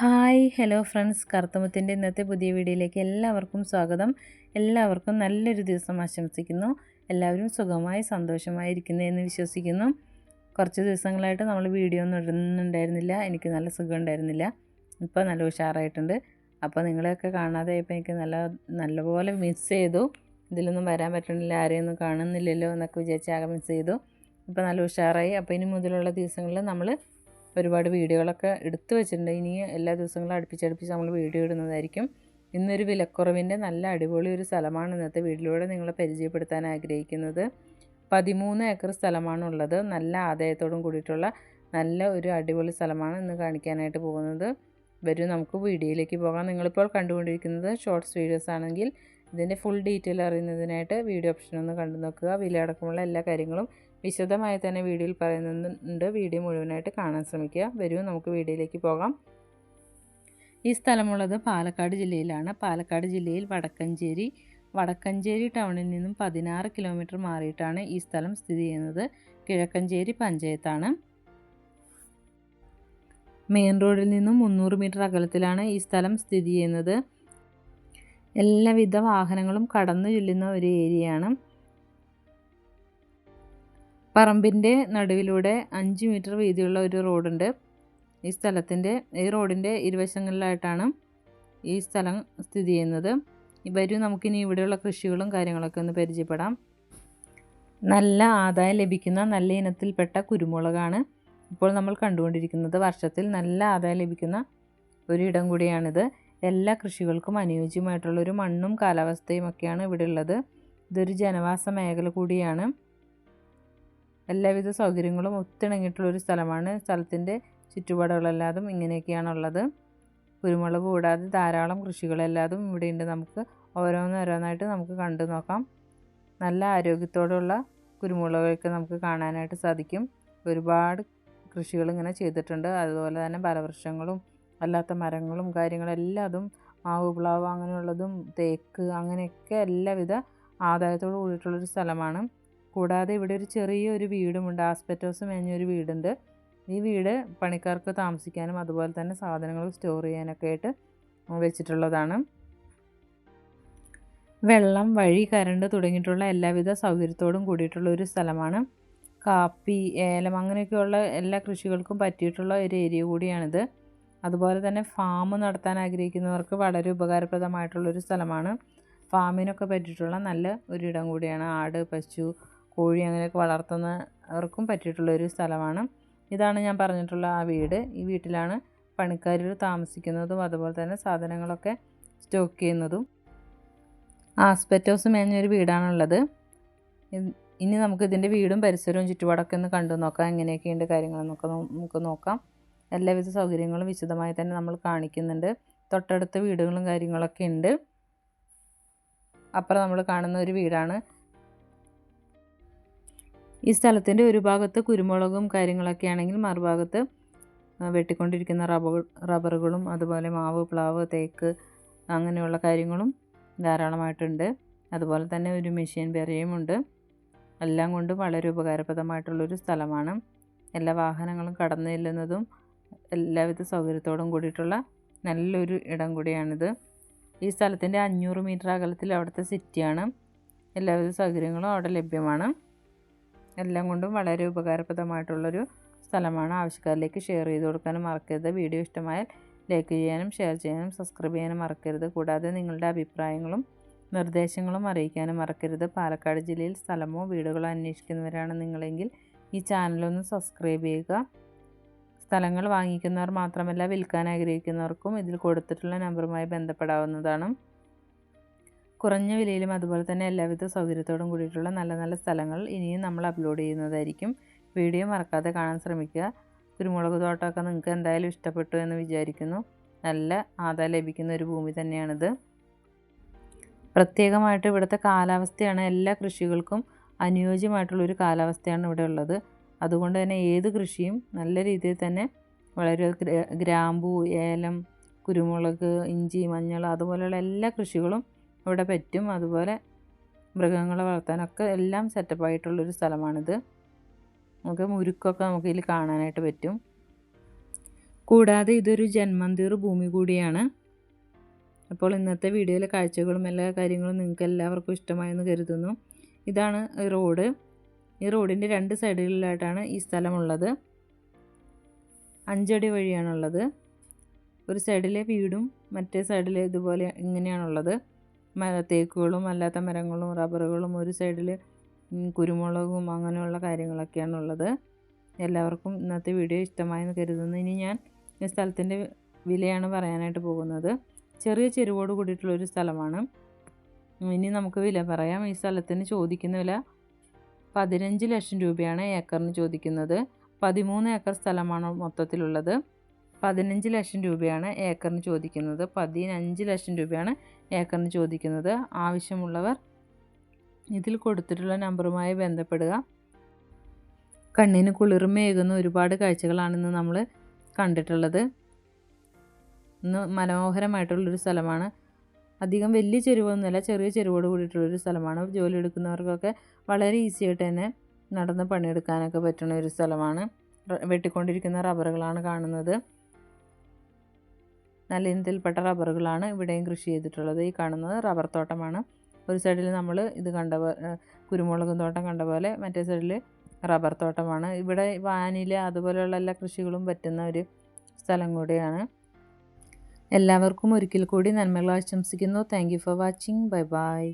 Hi hello friends. കറുത്തമുത്തിന്റെ ഇന്നത്തെ പുതിയ വീഡിയോയിലേക്ക് എല്ലാവർക്കും സ്വാഗതം. എല്ലാവർക്കും നല്ലൊരു ദിവസം ആശംസിക്കുന്നു. എല്ലാവരും സുഖമായി സന്തോഷമായി ഇരിക്കുന്നു എന്ന് വിശ്വസിക്കുന്നു. കുറച്ച് ദിവസങ്ങളായിട്ട് നമ്മൾ വീഡിയോ ഒന്നും ഇടുന്നുണ്ടായിരുന്നില്ല. എനിക്ക് നല്ല സുഖം ഉണ്ടായിരുന്നില്ല. ഇപ്പോൾ നല്ല ഉഷാറായിട്ടുണ്ട്. അപ്പോൾ നിങ്ങളെയൊക്കെ കാണാതെ ഇപ്പോൾ എനിക്ക് നല്ല നല്ലപോലെ മിസ് ചെയ്തു. ഇതിലൊന്നും വരാൻ പറ്റണില്ല ആരെയൊന്നും കാണുന്നില്ലല്ലോ എന്നൊക്കെ വിചാരിച്ച് ആകെ മിസ് ചെയ്തു. ഇപ്പോൾ നല്ല ഉഷാറായി. അപ്പോൾ ഇനി മുതലുള്ള ദിവസങ്ങളിൽ നമ്മൾ ഒരുപാട് വീഡിയോകളൊക്കെ എടുത്തു വെച്ചിട്ടുണ്ട്. ഇനി എല്ലാ ദിവസങ്ങളും അടുപ്പിച്ചടുപ്പിച്ച് നമ്മൾ വീഡിയോ ഇടുന്നതായിരിക്കും. ഇന്നൊരു വിലക്കുറവിന്റെ നല്ല അടിപൊളി ഒരു സ്ഥലമാണ് ഇന്നത്തെ വീഡിയോയിലൂടെ നിങ്ങളെ പരിചയപ്പെടുത്താൻ ആഗ്രഹിക്കുന്നത്. പതിമൂന്ന് ഏക്കർ സ്ഥലമാണുള്ളത് നല്ല ആദായത്തോടും കൂടിയിട്ടുള്ള നല്ല ഒരു അടിപൊളി സ്ഥലമാണ് ഇന്ന് കാണിക്കാനായിട്ട് പോകുന്നത്. വരും നമുക്ക് വീഡിയോയിലേക്ക് പോകാം. നിങ്ങളിപ്പോൾ കണ്ടുകൊണ്ടിരിക്കുന്നത് ഷോർട്സ് വീഡിയോസ് ആണെങ്കിൽ ഇതിന്റെ ഫുൾ ഡീറ്റെയിൽ അറിയുന്നതിനായിട്ട് വീഡിയോ ഓപ്ഷൻ ഒന്ന് കണ്ടു നോക്കുക. വില അടക്കമുള്ള എല്ലാ കാര്യങ്ങളും വിശദമായി തന്നെ വീഡിയോയിൽ പറയുന്നുണ്ട്. വീഡിയോ മുഴുവനായിട്ട് കാണാൻ ശ്രമിക്കുക. വരൂ നമുക്ക് വീഡിയോയിലേക്ക് പോകാം. ഈ സ്ഥലമുള്ളത് പാലക്കാട് ജില്ലയിലാണ്. പാലക്കാട് ജില്ലയിൽ വടക്കഞ്ചേരി വടക്കഞ്ചേരി ടൗണിൽ നിന്നും പതിനാറ് കിലോമീറ്റർ മാറിയിട്ടാണ് ഈ സ്ഥലം സ്ഥിതി ചെയ്യുന്നത്. കിഴക്കഞ്ചേരി പഞ്ചായത്താണ്. മെയിൻ റോഡിൽ നിന്നും മുന്നൂറ് മീറ്റർ അകലത്തിലാണ് ഈ സ്ഥലം സ്ഥിതി ചെയ്യുന്നത്. എല്ലാവിധ വാഹനങ്ങളും കടന്നു ചെല്ലുന്ന ഒരു ഏരിയയാണ്. പറമ്പിന്റെ നടുവിലൂടെ അഞ്ച് മീറ്റർ വീതിയുള്ള ഒരു റോഡുണ്ട്. ഈ സ്ഥലത്തിന്റെ ഈ റോഡിന്റെ ഇരുവശങ്ങളിലായിട്ടാണ് ഈ സ്ഥലം സ്ഥിതി ചെയ്യുന്നത്. വരും നമുക്കിനി ഇവിടെയുള്ള കൃഷികളും കാര്യങ്ങളൊക്കെ ഒന്ന് പരിചയപ്പെടാം. നല്ല ആദായം ലഭിക്കുന്ന നല്ല ഇനത്തിൽപ്പെട്ട കുരുമുളകാണ്. ഇപ്പോൾ നമ്മൾ കണ്ടുകൊണ്ടിരിക്കുന്നത് വർഷത്തിൽ നല്ല ആദായം ലഭിക്കുന്ന ഒരിടം കൂടിയാണിത്. എല്ലാ കൃഷികൾക്കും അനുയോജ്യമായിട്ടുള്ളൊരു മണ്ണും കാലാവസ്ഥയും ഒക്കെയാണ് ഇവിടെ ഉള്ളത്. ഇതൊരു ജനവാസ മേഖല കൂടിയാണ്. എല്ലാവിധ സൗകര്യങ്ങളും ഒത്തിണങ്ങിയിട്ടുള്ള ഒരു സ്ഥലമാണ്. സ്ഥലത്തിന്റെ ചുറ്റുപാടുകളെല്ലാതും ഇങ്ങനെയൊക്കെയാണുള്ളത്. കുരുമുളക് കൂടാതെ ധാരാളം കൃഷികളെല്ലാതും ഇവിടെയുണ്ട്. നമുക്ക് ഓരോന്നോരോന്നായിട്ട് നമുക്ക് കണ്ടു നോക്കാം. നല്ല ആരോഗ്യത്തോടുള്ള കുരുമുളകൊക്കെ നമുക്ക് കാണാനായിട്ട് സാധിക്കും. ഒരുപാട് കൃഷികൾ ഇങ്ങനെ ചെയ്തിട്ടുണ്ട്. അതുപോലെ തന്നെ ഫലവൃക്ഷങ്ങളും അല്ലാത്ത മരങ്ങളും കാര്യങ്ങളെല്ലാതും മാവ് പ്ലാവ് അങ്ങനെയുള്ളതും തേക്ക് അങ്ങനെയൊക്കെ എല്ലാവിധ ആദായത്തോട് കൂടിയിട്ടുള്ളൊരു സ്ഥലമാണ്. കൂടാതെ ഇവിടെ ഒരു ചെറിയൊരു വീടുമുണ്ട്. ആസ്പെറ്റോസ് മേഞ്ഞൊരു വീടുണ്ട്. ഈ വീട് പണിക്കാർക്ക് താമസിക്കാനും അതുപോലെ തന്നെ സാധനങ്ങൾ സ്റ്റോർ ചെയ്യാനൊക്കെ ആയിട്ട് വെച്ചിട്ടുള്ളതാണ്. വെള്ളം വഴി കരണ്ട് തുടങ്ങിയിട്ടുള്ള എല്ലാവിധ സൗകര്യത്തോടും കൂടിയിട്ടുള്ള ഒരു സ്ഥലമാണ്. കാപ്പി ഏലം അങ്ങനെയൊക്കെയുള്ള എല്ലാ കൃഷികൾക്കും പറ്റിയിട്ടുള്ള ഒരു ഏരിയ കൂടിയാണിത്. അതുപോലെ തന്നെ ഫാം നടത്താൻ ആഗ്രഹിക്കുന്നവർക്ക് വളരെ ഉപകാരപ്രദമായിട്ടുള്ളൊരു സ്ഥലമാണ്. ഫാമിനൊക്കെ പറ്റിയിട്ടുള്ള നല്ല ഒരിടം കൂടിയാണ്. ആട് പശു കോഴി അങ്ങനെയൊക്കെ വളർത്തുന്നവർക്കും പറ്റിയിട്ടുള്ളൊരു സ്ഥലമാണ്. ഇതാണ് ഞാൻ പറഞ്ഞിട്ടുള്ള ആ വീട്. ഈ വീട്ടിലാണ് പണിക്കാർ താമസിക്കുന്നതും അതുപോലെ തന്നെ സാധനങ്ങളൊക്കെ സ്റ്റോക്ക് ചെയ്യുന്നതും. ആസ്പെറ്റ് ഹൗസ് മേഞ്ഞൊരു വീടാണുള്ളത്. ഇനി നമുക്ക് ഇതിന്റെ വീടും പരിസരവും ചുറ്റുപാടൊക്കെ ഒന്ന് കണ്ടു നോക്കാം. എങ്ങനെയൊക്കെയുണ്ട് കാര്യങ്ങളെന്നൊക്കെ നമുക്ക് നോക്കാം. എല്ലാവിധ സൗകര്യങ്ങളും വിശദമായി തന്നെ നമ്മൾ കാണിക്കുന്നുണ്ട്. തൊട്ടടുത്ത വീടുകളും കാര്യങ്ങളൊക്കെ ഉണ്ട്. അപ്പുറം നമ്മൾ കാണുന്ന ഒരു വീടാണ്. ഈ സ്ഥലത്തിന്റെ ഒരു ഭാഗത്ത് കുരുമുളകും കാര്യങ്ങളൊക്കെ ആണെങ്കിൽ മറുഭാഗത്ത് വെട്ടിക്കൊണ്ടിരിക്കുന്ന റബ്ബർ റബ്ബറുകളും അതുപോലെ മാവ് പ്ലാവ് തേക്ക് അങ്ങനെയുള്ള കാര്യങ്ങളും ധാരാളമായിട്ടുണ്ട്. അതുപോലെ തന്നെ ഒരു മെഷീൻ ഉണ്ട്. എല്ലാം കൊണ്ടും വളരെ ഉപകാരപ്രദമായിട്ടുള്ളൊരു സ്ഥലമാണ്. എല്ലാ വാഹനങ്ങളും കടന്നു ചെല്ലുന്നതും എല്ലാവിധ സൗകര്യത്തോടും കൂടിയിട്ടുള്ള നല്ലൊരു ഇടം കൂടിയാണിത്. ഈ സ്ഥലത്തിന്റെ അഞ്ഞൂറ് മീറ്റർ അകലത്തിൽ അവിടുത്തെ സിറ്റിയാണ്. എല്ലാവിധ സൗകര്യങ്ങളും അവിടെ ലഭ്യമാണ്. എല്ലാം കൊണ്ടും വളരെ ഉപകാരപ്രദമായിട്ടുള്ളൊരു സ്ഥലമാണ്. ആവശ്യക്കാരിലേക്ക് ഷെയർ ചെയ്ത് കൊടുക്കാനും മറക്കരുത്. വീഡിയോ ഇഷ്ടമായാൽ ലൈക്ക് ചെയ്യാനും ഷെയർ ചെയ്യാനും സബ്സ്ക്രൈബ് ചെയ്യാനും മറക്കരുത്. കൂടാതെ നിങ്ങളുടെ അഭിപ്രായങ്ങളും നിർദ്ദേശങ്ങളും അറിയിക്കാനും മറക്കരുത്. പാലക്കാട് ജില്ലയിൽ സ്ഥലമോ വീടുകളോ അന്വേഷിക്കുന്നവരാണ് നിങ്ങളെങ്കിൽ ഈ ചാനലൊന്ന് സബ്സ്ക്രൈബ് ചെയ്യുക. സ്ഥലങ്ങൾ വാങ്ങിക്കുന്നവർ മാത്രമല്ല വിൽക്കാൻ ആഗ്രഹിക്കുന്നവർക്കും ഇതിൽ കൊടുത്തിട്ടുള്ള നമ്പറുമായി ബന്ധപ്പെടാവുന്നതാണ്. കുറഞ്ഞ വിലയിലും അതുപോലെ തന്നെ എല്ലാവിധ സൗകര്യത്തോടും കൂടിയിട്ടുള്ള നല്ല നല്ല സ്ഥലങ്ങൾ ഇനിയും നമ്മൾ അപ്ലോഡ് ചെയ്യുന്നതായിരിക്കും. വീഡിയോ മറക്കാതെ കാണാൻ ശ്രമിക്കുക. കുരുമുളക് തോട്ടമൊക്കെ നിങ്ങൾക്ക് എന്തായാലും ഇഷ്ടപ്പെട്ടു എന്ന് വിചാരിക്കുന്നു. നല്ല ആദായം ലഭിക്കുന്ന ഒരു ഭൂമി തന്നെയാണിത്. പ്രത്യേകമായിട്ട് ഇവിടുത്തെ കാലാവസ്ഥയാണ് എല്ലാ കൃഷികൾക്കും അനുയോജ്യമായിട്ടുള്ളൊരു കാലാവസ്ഥയാണ് ഇവിടെ ഉള്ളത്. അതുകൊണ്ട് തന്നെ ഏത് കൃഷിയും നല്ല രീതിയിൽ തന്നെ വളരെ ഗ്രാമ്പൂ ഏലം കുരുമുളക് ഇഞ്ചി മഞ്ഞൾ അതുപോലെയുള്ള എല്ലാ കൃഷികളും ഇവിടെ പറ്റും. അതുപോലെ മൃഗങ്ങളെ വളർത്താനൊക്കെ എല്ലാം സെറ്റപ്പ് സെറ്റപ്പായിട്ടുള്ളൊരു സ്ഥലമാണിത്. നമുക്ക് മുരുക്കൊക്കെ നമുക്ക് ഇതിൽ കാണാനായിട്ട് പറ്റും. കൂടാതെ ഇതൊരു ജന്മന്തീർ ഭൂമി കൂടിയാണ്. അപ്പോൾ ഇന്നത്തെ വീഡിയോയിലെ കാഴ്ചകളും എല്ലാ കാര്യങ്ങളും നിങ്ങൾക്ക് എല്ലാവർക്കും ഇഷ്ടമായെന്ന് കരുതുന്നു. ഇതാണ് റോഡ്. ഈ റോഡിന്റെ രണ്ട് സൈഡുകളിലായിട്ടാണ് ഈ സ്ഥലമുള്ളത്. അഞ്ചടി വഴിയാണുള്ളത്. ഒരു സൈഡിലെ വീടും മറ്റേ സൈഡിലെ ഇതുപോലെ ഇങ്ങനെയാണുള്ളത്. തേക്കുകളും അല്ലാത്ത മരങ്ങളും റബ്ബറുകളും ഒരു സൈഡിൽ കുരുമുളകും അങ്ങനെയുള്ള കാര്യങ്ങളൊക്കെയാണുള്ളത്. എല്ലാവർക്കും ഇന്നത്തെ വീഡിയോ ഇഷ്ടമായെന്ന് കരുതുന്നു. ഇനി ഞാൻ ഈ സ്ഥലത്തിന്റെ വിലയാണ് പറയാനായിട്ട് പോകുന്നത്. ചെറിയ ചെരുവോട് കൂടിയിട്ടുള്ള ഒരു സ്ഥലമാണ്. ഇനി നമുക്ക് വില പറയാം. ഈ സ്ഥലത്തിന് ചോദിക്കുന്ന വില പതിനഞ്ച് ലക്ഷം രൂപയാണ് ഏക്കറിന് ചോദിക്കുന്നത്. പതിമൂന്ന് ഏക്കർ സ്ഥലമാണ് മൊത്തത്തിലുള്ളത്. പതിനഞ്ച് ലക്ഷം രൂപയാണ് ഏക്കറിന് ചോദിക്കുന്നത്. പതിനഞ്ച് ലക്ഷം രൂപയാണ് ഏക്കറിന് ചോദിക്കുന്നത്. ആവശ്യമുള്ളവർ ഇതിൽ കൊടുത്തിട്ടുള്ള നമ്പറുമായി ബന്ധപ്പെടുക. കണ്ണിന് കുളിർമയേകുന്ന ഒരുപാട് കാഴ്ചകളാണ് ഇന്ന് നമ്മൾ കണ്ടിട്ടുള്ളത്. ഇന്ന് മനോഹരമായിട്ടുള്ളൊരു സ്ഥലമാണ്. അധികം വലിയ ചെരുവൊന്നുമല്ല ചെറിയ ചെരുവോട് കൂടിയിട്ടുള്ളൊരു സ്ഥലമാണ്. ജോലി എടുക്കുന്നവർക്കൊക്കെ വളരെ ഈസി ആയിട്ട് തന്നെ നടന്ന് പണിയെടുക്കാനൊക്കെ പറ്റുന്ന ഒരു സ്ഥലമാണ്. വെട്ടിക്കൊണ്ടിരിക്കുന്ന റബ്ബറുകളാണ് കാണുന്നത്. നല്ല ഇനത്തിൽപ്പെട്ട റബ്ബറുകളാണ് ഇവിടെയും കൃഷി ചെയ്തിട്ടുള്ളത്. ഈ കാണുന്നത് റബ്ബർ തോട്ടമാണ്. ഒരു സൈഡിൽ നമ്മൾ ഇത് കണ്ട കുരുമുളകും തോട്ടം കണ്ട പോലെ മറ്റേ സൈഡിൽ റബ്ബർ തോട്ടമാണ്. ഇവിടെ വാനില അതുപോലെയുള്ള എല്ലാ കൃഷികളും പറ്റുന്ന ഒരു സ്ഥലം കൂടിയാണ്. എല്ലാവർക്കും ഒരിക്കൽ കൂടി നന്മകൾ ആശംസിക്കുന്നു. Thank you for watching bye bye